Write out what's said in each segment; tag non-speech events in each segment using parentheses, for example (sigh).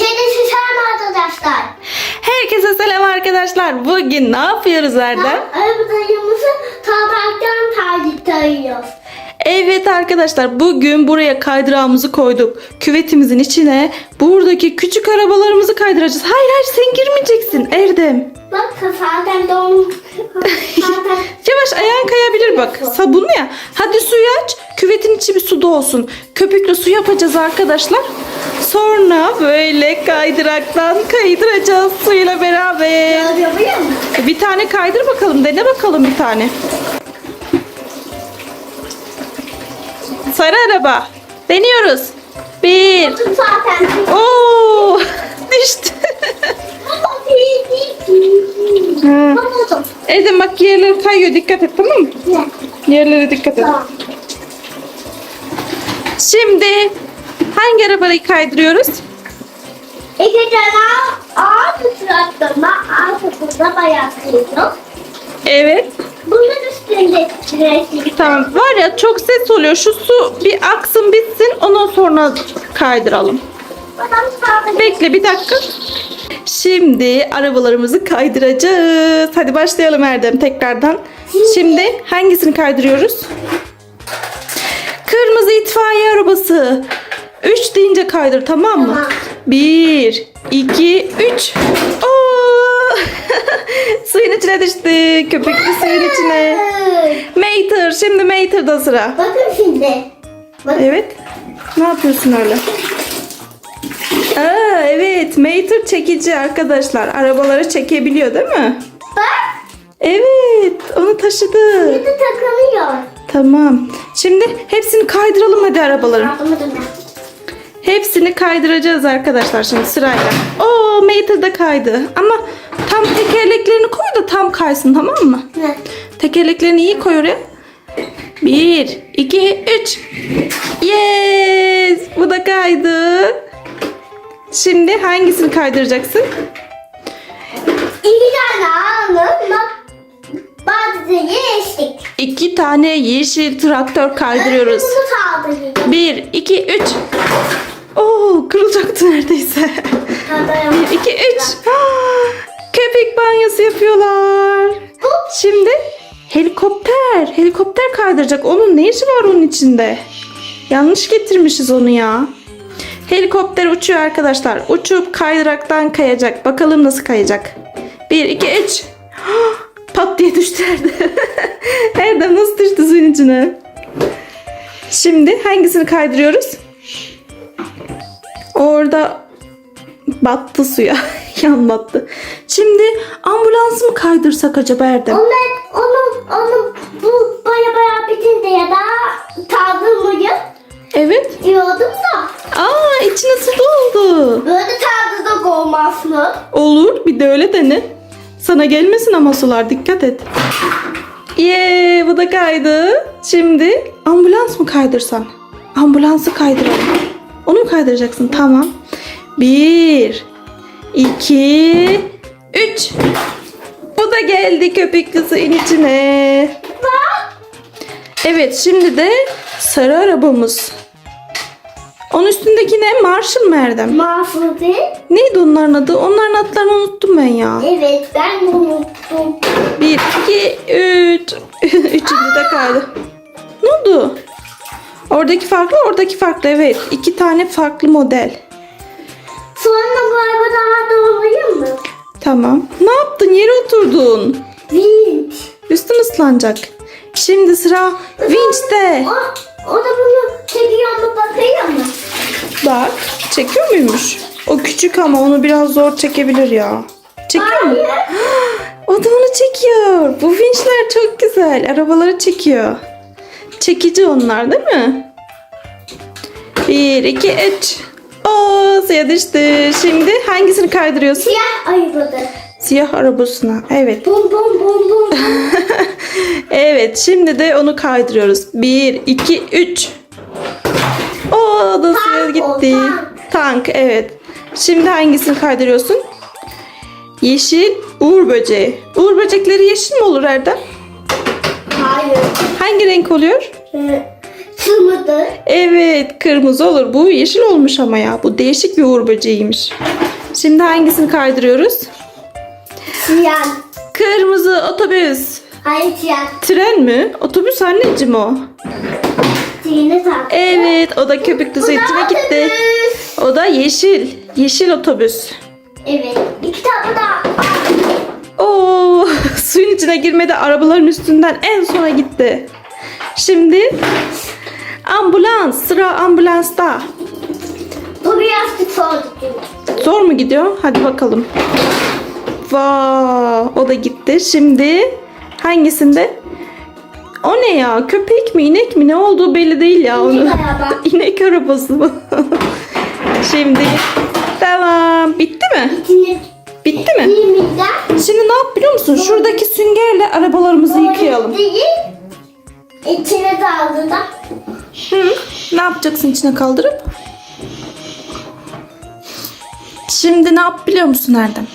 Şimdi selam arkadaşlar. Herkese selam arkadaşlar. Bugün ne yapıyoruz Erdem? Arabadayımızı tabaktan tercih tarıyoruz. Evet arkadaşlar bugün buraya kaydırağımızı koyduk. Küvetimizin içine buradaki küçük arabalarımızı kaydıracağız. Hayır hayır sen girmeyeceksin Erdem. Bak zaten don... (laughs) Yavaş ayağın kayabilir bak. Sabunlu ya. Hadi suyu aç. Küvetin içi bir su olsun. Köpüklü su yapacağız arkadaşlar. Sonra böyle kaydıraktan kaydıracağız suyla beraber. Bir tane kaydır bakalım. Dene bakalım bir tane. Sarı araba. Deniyoruz. Bir. Oo! (laughs) Düştü. Bak yerleri kayıyor. Dikkat et tamam mı? Yerlere dikkat et. Şimdi hangi arabayı kaydırıyoruz? İki tane ağır sırattığında arkasında bayağı kıyıyor. Evet. Bunun üstünde renkli Tamam. Var ya çok ses oluyor. Şu su bir aksın bitsin. Ondan sonra kaydıralım. Bekle bir dakika. Şimdi arabalarımızı kaydıracağız. Hadi başlayalım Erdem tekrardan. Şimdi hangisini kaydırıyoruz? Kırmızı itfaiye arabası. 3 deyince kaydır tamam mı? Tamam. 1, 2, 3. suyun içine düştü. Köpekli suyun içine. Mater. Şimdi Mater'da sıra. Bakın şimdi. Bakın. Evet. Ne yapıyorsun öyle? Aa, evet. Mater çekici arkadaşlar. Arabaları çekebiliyor değil mi? Bak. Evet. Onu taşıdı. Bir de takılıyor. Tamam. Şimdi hepsini kaydıralım hadi arabaların. Yardım edin. Hepsini kaydıracağız arkadaşlar şimdi sırayla. Oo Mater da kaydı. Ama tam tekerleklerini koy da tam kaysın tamam mı? Ne? Tekerleklerini iyi koy oraya. Bir, iki, üç. Yes! Bu da kaydı. Şimdi hangisini kaydıracaksın? İki tane alın. Bazı yeşil. İki tane yeşil traktör kaydırıyoruz. Bir, iki, üç. Oo, kırılacaktı neredeyse. Bir, iki, üç. Köpek banyosu yapıyorlar. Şimdi helikopter. Helikopter kaydıracak. Onun ne işi var onun içinde? Yanlış getirmişiz onu ya. Helikopter uçuyor arkadaşlar. Uçup kaydıraktan kayacak. Bakalım nasıl kayacak. 1, 2, 3. Pat diye düştü (laughs) Erdem. Erdem nasıl düştü suyun içine? Şimdi hangisini kaydırıyoruz? Orada battı suya. (laughs) Yan battı. Şimdi ambulansı mı kaydırsak acaba Erdem? Onu, onu, onu bu baya baya bitince ya da tadılmayı Evet. diyordum da. Aa içine su doldu. Böyle tadı da olmaz mı? Olur bir de öyle dene. Sana gelmesin ama sular dikkat et. Yee bu da kaydı. Şimdi ambulans mı kaydırsan? Ambulansı kaydıralım. Onu mu kaydıracaksın? Tamam. Bir, iki, üç. Bu da geldi köpüklü suyun içine. Evet şimdi de sarı arabamız. Onun üstündeki ne? Marshall mı Erdem? Mahvoldu. Neydi onların adı? Onların adlarını unuttum ben ya. Evet ben de unuttum. Bir, iki, üç. (laughs) Üçüncü de kaydı. Ne oldu? Oradaki farklı, oradaki farklı. Evet. iki tane farklı model. Sonra araba daha da olayım mı? Tamam. Ne yaptın? Yere oturdun. Vinç. Üstün ıslanacak. Şimdi sıra Winch'te. O, o da bunu çekiyor mu bakayım mı? Bak. Çekiyor muymuş? O küçük ama onu biraz zor çekebilir ya. Çekiyor mu? (gasps) O da onu çekiyor. Bu vinçler çok güzel. Arabaları çekiyor. Çekici onlar değil mi? Bir, iki, üç. Oo suya düştü. Şimdi hangisini kaydırıyorsun? Siyah ayıbıdı. Siyah arabasına. Evet. Bum bum bum bum. (laughs) Evet şimdi de onu kaydırıyoruz. Bir, iki, üç. Oo da suya Tank o, gitti. tank. Tank evet. Şimdi hangisini kaydırıyorsun? Yeşil uğur böceği. Uğur böcekleri yeşil mi olur Erdem? Hayır. Hangi renk oluyor? Ee, Kırmızı. Evet kırmızı olur. Bu yeşil olmuş ama ya. Bu değişik bir uğur böceğiymiş. Şimdi hangisini kaydırıyoruz? Siyah. Kırmızı otobüs. Hayır siyah. Tren mi? Otobüs anneciğim o. Siyahını tak. Evet o da köpüklü zeytine gitti. O da yeşil. Yeşil otobüs. Evet. İki tane daha. Oo, (laughs) suyun içine girmedi arabaların üstünden en sona gitti. Şimdi ambulans sıra ambulansta. Bu birazcık soğudu çünkü. Zor mu gidiyor? Hadi bakalım. Vaa, o da gitti. Şimdi hangisinde? O ne ya? Köpek mi, inek mi? Ne olduğu belli değil ya. Onu. İnek araba. (laughs) İnek arabası mı? (laughs) Şimdi devam. Bitti mi? İçine Bitti mi? Yemekten. Şimdi ne yap biliyor musun? Şuradaki süngerle arabalarımızı yıkayalım. Değil. İçine daldı da. Hı. Ne yapacaksın içine kaldırıp? Şimdi ne yap biliyor musun Erdem?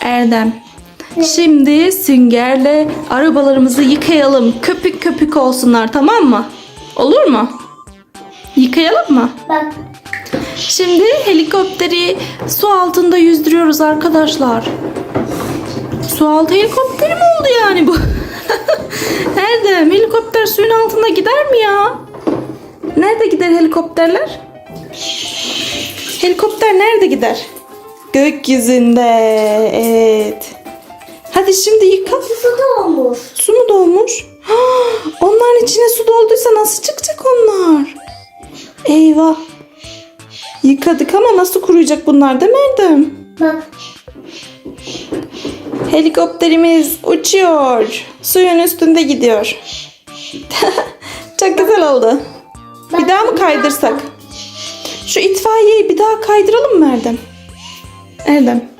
Erdem. Şimdi süngerle arabalarımızı yıkayalım. Köpük köpük olsunlar tamam mı? Olur mu? Yıkayalım mı? Bak. Şimdi helikopteri su altında yüzdürüyoruz arkadaşlar. Su altı helikopteri mi oldu yani bu? (laughs) Erdem helikopter suyun altında gider mi ya? Nerede gider helikopterler? Helikopter nerede gider? Gökyüzünde. Evet. Hadi şimdi yıka. Su da olmuş. Su mu dolmuş? Onların içine su dolduysa nasıl çıkacak onlar? Eyvah. Yıkadık ama nasıl kuruyacak bunlar değil mi Erdem? Bak. Helikopterimiz uçuyor. Suyun üstünde gidiyor. (laughs) Çok güzel oldu. Bir daha mı kaydırsak? Şu itfaiyeyi bir daha kaydıralım mı Erdem? Erdem.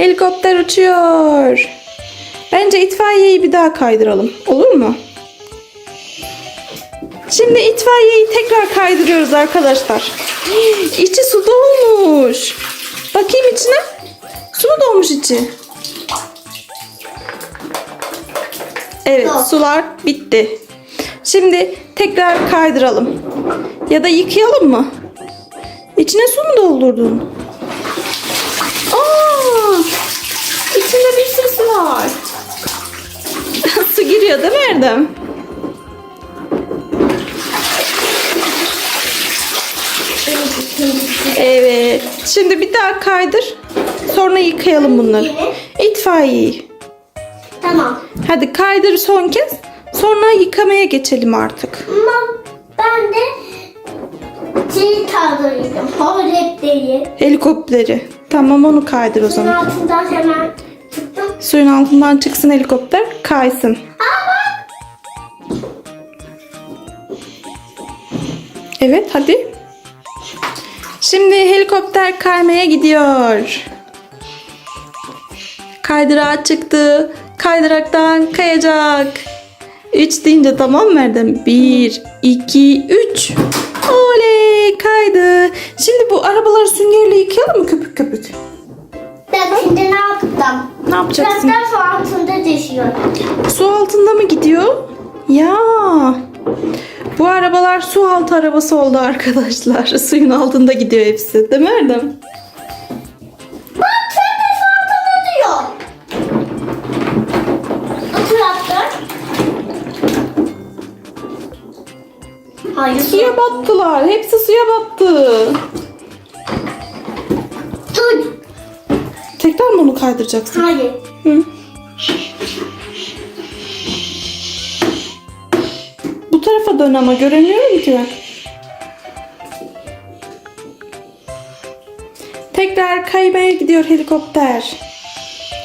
Helikopter uçuyor. Bence itfaiyeyi bir daha kaydıralım. Olur mu? Şimdi itfaiyeyi tekrar kaydırıyoruz arkadaşlar. (gasps) İçi su dolmuş. Bakayım içine. Su mu dolmuş içi? Evet sular bitti. Şimdi tekrar kaydıralım. Ya da yıkayalım mı? İçine su mu doldurdun? Aa, içinde bir sürü su var. (laughs) su giriyor değil mi Erdem? Evet. Şimdi bir daha kaydır. Sonra yıkayalım bunları. İtfaiyeyi. Tamam. Hadi kaydır son kez. Sonra yıkamaya geçelim artık. Ama ben de şey kaldırıyordum. Hovrepleri. Helikopteri. Tamam onu kaydır o Bunun zaman. altından hemen. Suyun altından çıksın helikopter kaysın. Evet hadi. Şimdi helikopter kaymaya gidiyor. Kaydırağa çıktı. Kaydıraktan kayacak. 3 deyince tamam Erdem? 1, 2, 3. Oley kaydı. Şimdi bu arabaları süngerle yıkayalım mı köpük köpük? Yaptım? Ne yapacaksın? Traktör su altında düşüyor. Su altında mı gidiyor? Ya. Bu arabalar su altı arabası oldu arkadaşlar. (laughs) Suyun altında gidiyor hepsi. Değil mi Erdem? Bak sen de su altında diyor. O traktör. Hayır. Suya battılar. Hepsi suya battı. Kaydıracaksın? Hayır. Hı. Bu tarafa dön ama göremiyorum ki ben. Tekrar kaymaya gidiyor helikopter.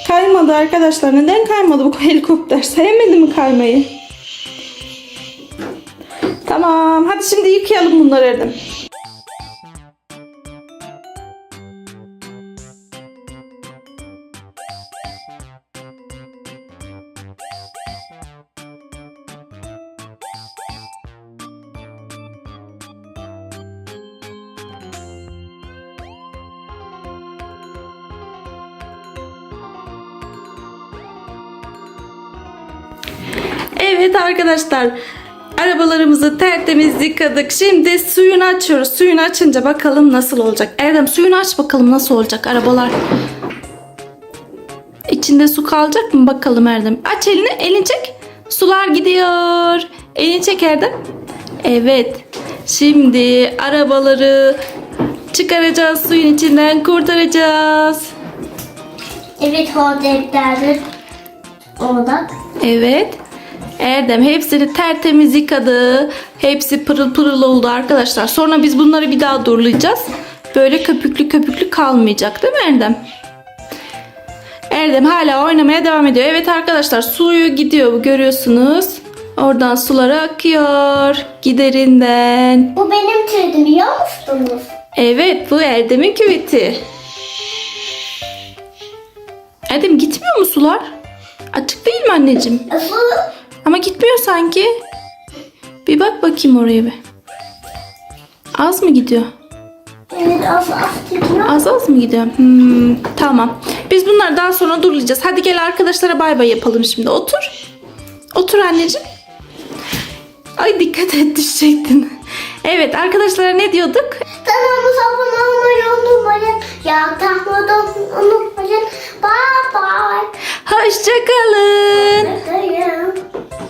Kaymadı arkadaşlar. Neden kaymadı bu helikopter? Sevmedi mi kaymayı? Tamam. Hadi şimdi yıkayalım bunları Erdem. Evet arkadaşlar. Arabalarımızı tertemiz yıkadık. Şimdi suyunu açıyoruz. Suyunu açınca bakalım nasıl olacak. Erdem suyunu aç bakalım nasıl olacak arabalar. İçinde su kalacak mı bakalım Erdem. Aç elini, elini çek. Sular gidiyor. Elini çek Erdem. Evet. Şimdi arabaları çıkaracağız suyun içinden kurtaracağız. Evet hodeplerdir. Orada. Evet. Erdem hepsini tertemiz yıkadı. Hepsi pırıl pırıl oldu arkadaşlar. Sonra biz bunları bir daha durlayacağız. Böyle köpüklü köpüklü kalmayacak değil mi Erdem? Erdem hala oynamaya devam ediyor. Evet arkadaşlar suyu gidiyor görüyorsunuz. Oradan suları akıyor giderinden. Bu benim türüm biliyor musunuz? Evet bu Erdem'in küveti. Erdem gitmiyor mu sular? Açık değil mi anneciğim? Su Ama gitmiyor sanki. Bir bak bakayım oraya bir. Az mı gidiyor? evet az az gidiyor. Az az mı gidiyor? Hmm, tamam. Biz bunları daha sonra durlayacağız. Hadi gel arkadaşlara bay bay yapalım şimdi. Otur. Otur anneciğim. Ay dikkat et düşecektin. Evet arkadaşlara ne diyorduk? Kanalımıza abone olmayı unutmayın. Yardımda unutmayın. Bye bye. Hoşçakalın. Hoşçakalın.